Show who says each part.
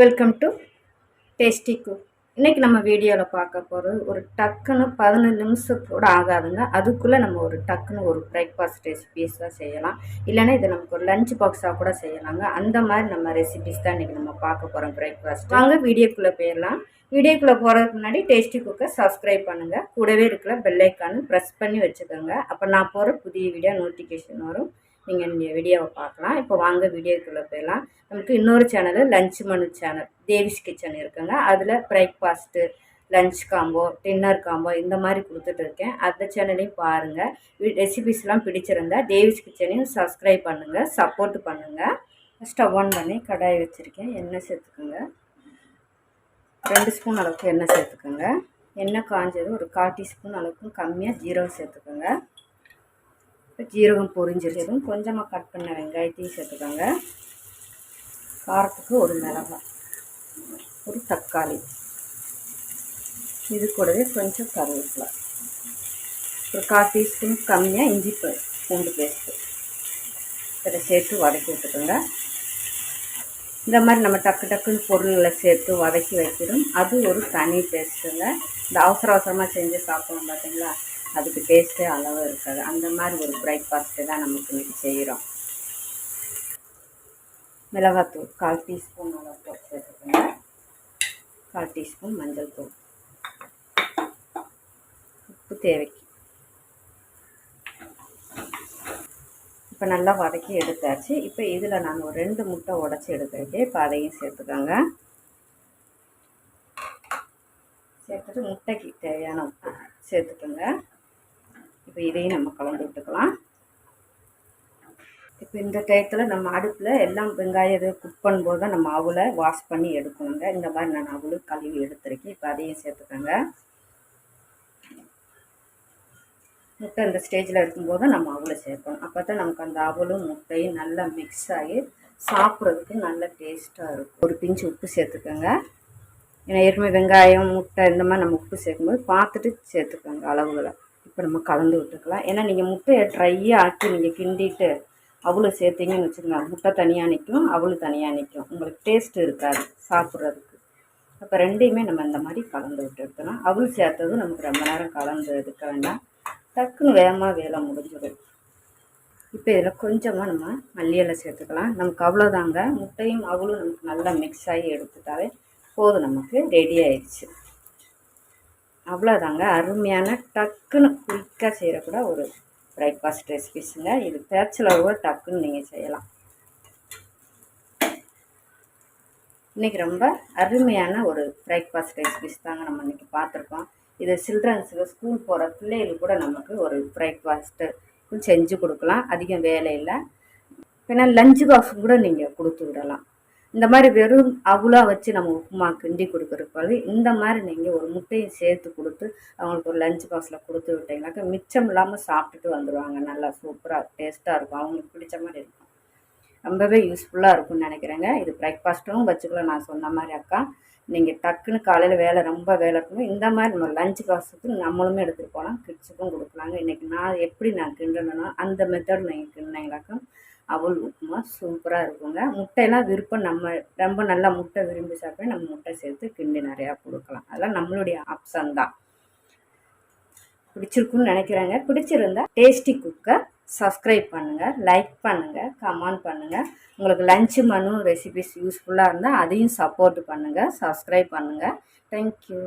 Speaker 1: Welcome to tasty cook இன்றைக்கி நம்ம வீடியோவில் பார்க்க போகிறது ஒரு டக்குன்னு பதினஞ்சு நிமிஷம் கூட ஆகாதுங்க. அதுக்குள்ளே நம்ம ஒரு டக்குன்னு ஒரு பிரேக்ஃபாஸ்ட் ரெசிபீஸாக செய்யலாம். இல்லைன்னா இதை நமக்கு ஒரு லஞ்ச் பாக்ஸாக கூட செய்யலாங்க. அந்த மாதிரி நம்ம ரெசிபிஸ் தான் இன்றைக்கி நம்ம பார்க்க போகிறோம் பிரேக்ஃபாஸ்ட் வாங்க வீடியோக்குள்ளே போயிடலாம். வீடியோக்குள்ளே போகிறதுக்கு முன்னாடி டேஸ்டி குக்கை சப்ஸ்கிரைப் பண்ணுங்கள் கூடவே இருக்கிற பெல்லைக்கானு ப்ரெஸ் பண்ணி வச்சுக்கோங்க. அப்போ நான் போகிற புதிய வீடியோ நோட்டிஃபிகேஷன் வரும். நீங்கள் இந்த வீடியோவை பார்க்கலாம் இப்போ வாங்க வீடியோக்குள்ளே போயிடலாம். நமக்கு இன்னொரு channel lunch menu channel Davis kitchen இருக்குங்க. அதில் breakfast lunch combo dinner combo இந்த மாதிரி கொடுத்துட்டு இருக்கேன். அந்த சேனலையும் பாருங்கள் ரெசிபிஸ்லாம் பிடிச்சிருந்தா டேவிஸ் கிச்சனையும் சப்ஸ்கிரைப் பண்ணுங்கள் சப்போர்ட் பண்ணுங்கள் ஸ்டவ் ஆன் பண்ணி கடாய் வச்சுருக்கேன். எண்ணெய் சேர்த்துக்குங்க. ரெண்டு ஸ்பூன் அளவுக்கு எண்ணெய் சேர்த்துக்கோங்க. எண்ணெய் காஞ்சது ஒரு கால் டீஸ்பூன் அளவுக்கு கம்மியாக ஜீரகம் சேர்த்துக்கோங்க. இப்போ ஜீரகம் பொரிஞ்சிருச்சதும் கொஞ்சமாக கட் பண்ண வெங்காயத்தையும் சேர்த்துக்கோங்க. காரத்துக்கு ஒரு மிளகாய் ஒரு தக்காளி இது கூடவே கொஞ்சம் கருவேப்பிலை. ஒரு கால் டீஸ்பூன் கம்மியாக இஞ்சி பூண்டு பேஸ்ட்டு. இதை சேர்த்து வதக்கி விட்டுக்கோங்க. இந்த மாதிரி நம்ம டக்கு டக்குன்னு பொருள்களை சேர்த்து வதக்கி வைக்கிறோம். அது ஒரு தனி டேஸ்ட்டுங்க இந்த அவசர அவசரமாக செஞ்சு சாப்பிடுவோம் பார்த்தீங்களா அதுக்கு டேஸ்ட்டே அளவு இருக்காது. அந்த மாதிரி ஒரு பிரேக்ஃபாஸ்ட்டு தான் நமக்கு இன்றைக்கி செய்கிறோம் மிளகாத்தூள் கால் டீஸ்பூன் மிளகாத்தூள் சேர்த்துக்கோங்க. கால் டீஸ்பூன் மஞ்சள் தூள். உப்பு தேவைக்கு. இப்போ நல்லா வதக்கி எடுத்தாச்சு. இப்போ இதில் நான் ஒரு ரெண்டு முட்டை உடச்சி எடுத்துருக்கேன். இப்போ அதையும் சேர்த்துக்கோங்க. சேர்த்துட்டு முட்டைக்கு தேவையான உப்பு சேர்த்துக்கோங்க. இப்போ இதையும் நம்ம கலந்து விட்டுக்கலாம். இப்போ இந்த டயத்தில் நம்ம அடுப்பில் எல்லாம் வெங்காயம் இது குக் பண்ணும்போது தான் நம்ம அவளை வாஷ் பண்ணி எடுக்கணுங்க. இந்த மாதிரி நான் அவளு கழுவி எடுத்துருக்கேன். இப்போ அதையும் சேர்த்துக்கோங்க. முட்டை இந்த ஸ்டேஜில் இருக்கும்போது நம்ம அவளை சேர்க்கணும். அப்போ தான் நமக்கு அந்த அவளும் முட்டையும் நல்லா மிக்ஸ் ஆகி சாப்பிட்றதுக்கு நல்ல டேஸ்ட்டாக இருக்கும். ஒரு பிஞ்சு உப்பு சேர்த்துக்கோங்க. ஏன்னா ஏற்கனவே வெங்காயம் முட்டை இந்த மாதிரி நம்ம உப்பு சேர்க்கும்போது பார்த்துட்டு சேர்த்துக்கோங்க அளவுகளை. இப்போ நம்ம கலந்து விட்டுக்கலாம். ஏன்னா நீங்கள் முட்டையை ட்ரையாக ஆக்கி நீங்கள் கிண்டிட்டு அவ்வளோ சேர்த்திங்கன்னு வச்சுக்கோங்க. முட்டை தனியாக நிற்கும் அவ்வளோ தனியாக நிற்கும் உங்களுக்கு டேஸ்ட் இருக்காது சாப்பிட்றதுக்கு. அப்போ ரெண்டையுமே நம்ம இந்த மாதிரி கலந்து விட்டு எடுத்துக்கலாம் அவ்வளோ சேர்த்ததும் நமக்கு ரொம்ப நேரம் கலந்து எடுக்க வேண்டாம். டக்குன்னு வேகமாக வேலை முடிஞ்சிடும். இப்போ இதில் கொஞ்சமாக நம்ம மல்லியலை சேர்த்துக்கலாம். நமக்கு அவ்வளோதாங்க முட்டையும் அவ்வளோ நமக்கு நல்லா மிக்ஸ் ஆகி எடுத்துட்டாவே போதும். நமக்கு ரெடி ஆயிடுச்சு. அவ்வளோதாங்க அருமையான டக்குன்னு குயிக்காக செய்கிறக்கூட ஒரு பிரேக்ஃபாஸ்ட் ரெசிபிஸுங்க இது பேச்சலர் கூட டக்குன்னு நீங்கள் செய்யலாம். இன்றைக்கி ரொம்ப அருமையான ஒரு பிரேக்ஃபாஸ்ட் ரெசிபிஸ் தாங்க நம்ம இன்றைக்கி பார்த்துருக்கோம். இது சில்ட்ரன்ஸுக்கு ஸ்கூல் போகிற பிள்ளைகளுக்கு கூட நமக்கு ஒரு பிரேக்ஃபாஸ்ட்டு செஞ்சு கொடுக்கலாம். அதிகம் வேலை இல்லை. ஏன்னா லஞ்சு பாக்ஸும் கூட நீங்கள் கொடுத்து விடலாம். இந்த மாதிரி வெறும் அவுளா வச்சு நம்ம உப்புமா கிண்டி கொடுக்குறதுக்கு இந்த மாதிரி நீங்கள் ஒரு முட்டையை சேர்த்து கொடுத்து அவங்களுக்கு ஒரு லஞ்ச் பாக்ஸில் கொடுத்து விட்டிங்கனாக்கா மிச்சம் இல்லாமல் சாப்பிட்டுட்டு வந்துடுவாங்க நல்லா சூப்பராக டேஸ்ட்டாக இருக்கும். அவங்களுக்கு பிடிச்ச மாதிரி இருக்கும். ரொம்பவே யூஸ்ஃபுல்லாக இருக்கும்னு நினைக்கிறேங்க. இது பிரேக்ஃபாஸ்ட்டும் வச்சுக்கலாம் நான் சொன்ன மாதிரி அக்கா நீங்கள் டக்குன்னு காலையில் வேலை ரொம்ப வேலை இருக்கணும் இந்த மாதிரி நம்ம லஞ்ச் பாக்ஸுக்கு நம்மளுமே எடுத்துகிட்டு போகலாம் கிட்ஸுக்கும் கொடுக்கலாங்க. இன்றைக்கி நான் எப்படி நான் கிண்டணும்னா அந்த மெத்தட் நீங்கள் கிண்டினீங்களாக்கா அவல் உப்புமா சூப்பராக இருக்குங்க. முட்டையெல்லாம் விருப்பம் நம்ம ரொம்ப நல்லா முட்டை விரும்பி சாப்பிட நம்ம முட்டை சேர்த்து கிண்டி நிறையா கொடுக்கலாம். அதெல்லாம் நம்மளுடைய ஆப்ஷன் தான். பிடிச்சிருக்குன்னு நினைக்கிறேங்க. பிடிச்சிருந்தா டேஸ்டி குக்கை சப்ஸ்கிரைப் பண்ணுங்கள் லைக் பண்ணுங்கள் கமெண்ட் பண்ணுங்கள் உங்களுக்கு லஞ்சு மனு ரெசிபிஸ் யூஸ்ஃபுல்லாக இருந்தால் அதையும் சப்போர்ட் பண்ணுங்கள் சப்ஸ்கிரைப் பண்ணுங்கள் தேங்க்யூ